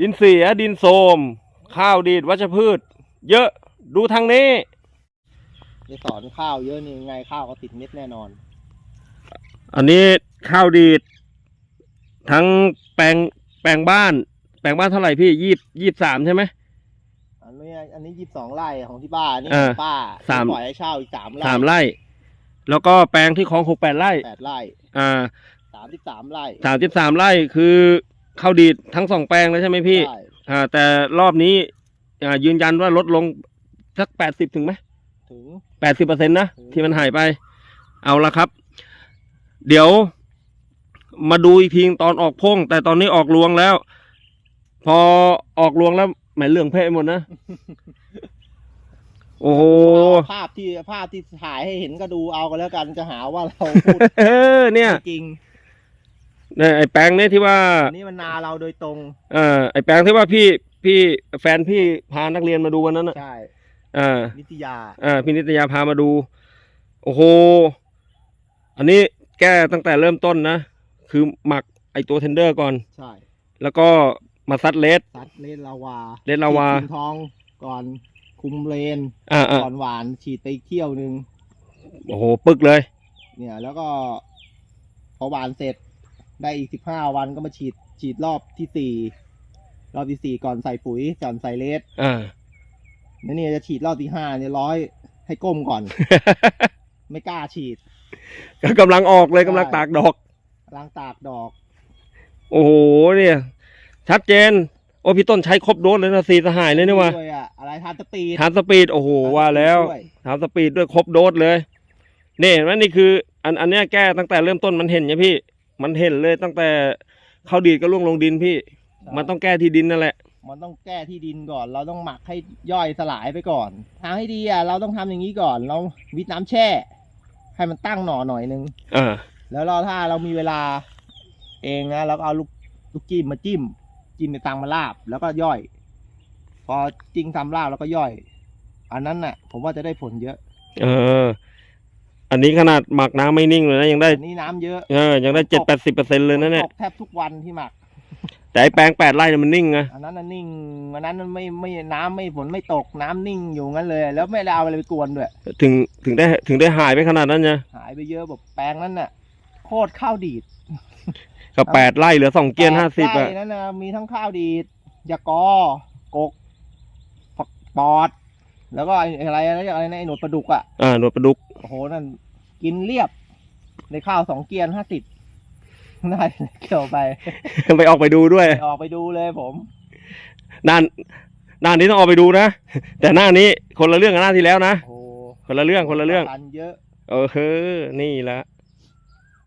ดินเสียดินโทรมข้าวดีดวัชพืช เยอะดูทางนี้จะสอนข้าวเยอะนี่ยังไงข้าวก็ติดเม็ดแน่นอน อันนี้ข้าวดีด ทั้งแปลงแปลงบ้าน แปลงบ้านเท่าไหร่พี่ยี่ยี่สามใช่ไหมอันนี้อันนี้ยี่สิบสองไร่ของที่บ้านนี่อ่าของป้าสามปล่อยให้เช่าอีกสามไร่สามไร่ แล้วก็แปลงที่คลองหกแปดไร่แปดไร่ อ่าสามสิบสามไร่สามสิบสามไร่คือ ข้าวดีดทั้งสองแปลงเลยใช่ไหมพี่ใช่อ่า แต่รอบนี้ อ่า ยืนยันว่าลดลงสักแปดสิบถึงไหม ถึง แปดสิบเปอร์เซ็นต์นะ อืม ที่มันหายไป เอาละครับ เดี๋ยวมาดูอีกทีตอนออกพงแต่ตอนนี้ออกรวงแล้ว พอออกรวงแล้วแหมเหลืองเพะหมดนะ โอ้โห เอาภาพที่ภาพที่ถ่ายให้เห็นก็ดูเอากันแล้วกันจะหาว่าเราพูดเออเนี่ยจริง เนี่ยไอ้แปลงเนี่ยที่ว่าอันนี้มันนาเราโดยตรง เออไอ้แปลงที่ว่าพี่พี่แฟนพี่พานักเรียนมาดูวันนั้นอะใช่ อ่านิตยา อ่าพี่นิตยาพามาดู โอ้โห อันนี้แก้ตั้งแต่เริ่มต้นนะ คือหมักไอตัวเทนเดอร์ก่อน ใช่แล้วก็มาซัดเลส ซัดเลนลาวาเลนลาวา ฉีดคุมทองก่อนคุมเลน อ่าอ่าก่อนหวานฉีดไปอีกเที่ยวหนึ่งโอ้โห ปึกเลย เนี่ย แล้วก็ พอหวานเสร็จ ได้อีกสิบห้าวันก็มาฉีดฉีดรอบที่สี่รอบที่สี่ก่อนใส่ปุ๋ยก่อนใส่เลสอ่าแล้วเนี่ยจะฉีดรอบที่ห้าเนี่ยร้อยให้ก้มก่อน ไม่กล้าฉีดก็กำลังออกเลยกำลังตากดอก ล้างตากดอก โอ้โหเนี่ย ชัดเจน โอ้พี่ต้นใช้ครบโดสเลยนะสีสหายเลยนี่วะด้วยอะอะไรทานสปีดทานสปีดโอ้โหว่าแล้วด้วยทานสปีดด้วยครบโดสเลยนี่เห็นไหมนี่คือ อันอันเนี้ยแก้ตั้งแต่เริ่มต้นมันเห็นไงพี่ มันเห็นเลยตั้งแต่เข้าดีดก็ล่วงลงดินพี่ มันต้องแก้ที่ดินนั่นแหละ มันต้องแก้ที่ดินก่อน เราต้องหมักให้ย่อยสลายไปก่อน ทางให้ดีอะเราต้องทำอย่างนี้ก่อน เราวิทน้ำแช่ ให้มันตั้งหน่อหน่อยนึงอ่าแล้วเราถ้าเรามีเวลา เองนะเราก็เอาลูกลูกจิ้มมาจิ้ม จิ้มในตังมาลาบแล้วก็ย่อย พอจิ้งทำลาบแล้วก็ย่อย อันนั้นน่ะ ผมว่าจะได้ผลเยอะ เออ อันนี้ขนาดหมักน้ำไม่นิ่งเลยนะยังได้อันนี้น้ำเยอะเออยังได้เจ็ดแปดสิบเปอร์เซ็นเลยนะเนี่ย ตกแทบทุกวันที่หมัก แต่ไอ้แปลงแปดไร่เนี่ยมันนิ่งนะอันนั้นน่ะนิ่งอันนั้นมันไม่ไม่น้ำไม่ฝนไม่ตกน้ำนิ่งอยู่งั้นเลย แล้วไม่ได้เอาอะไรไปกวนด้วย ถึงถึงได้ถึงได้หายไปขนาดนั้นไงหายไปเยอะแบบแปลงนั้นน่ะโคตรข้าวดีดกับแปดไร่เหลือสองเกียนห้าสิบแปดอะไร่นั่นนะมีทั้งข้าวดีดยากอกกผักปอด แล้วก็ไอ้อะไรนะอะไรนะไอ้หนวดปลาดุกอะอ่าหนวดปลาดุกโอ้โหนั่นกินเรียบในข้าวสองเกียนห้าสิบได้เกี่ยวไป ไปออกไปดูด้วย ออกไปดูเลยผมด้านด้านนี้ต้องออกไปดูนะ แต่หน้านี้คนละเรื่องกับหน้าที่แล้วนะ โอ้โหคนละเรื่องคนละเรื่อง กันเยอะ เออเฮ้อนี่ละ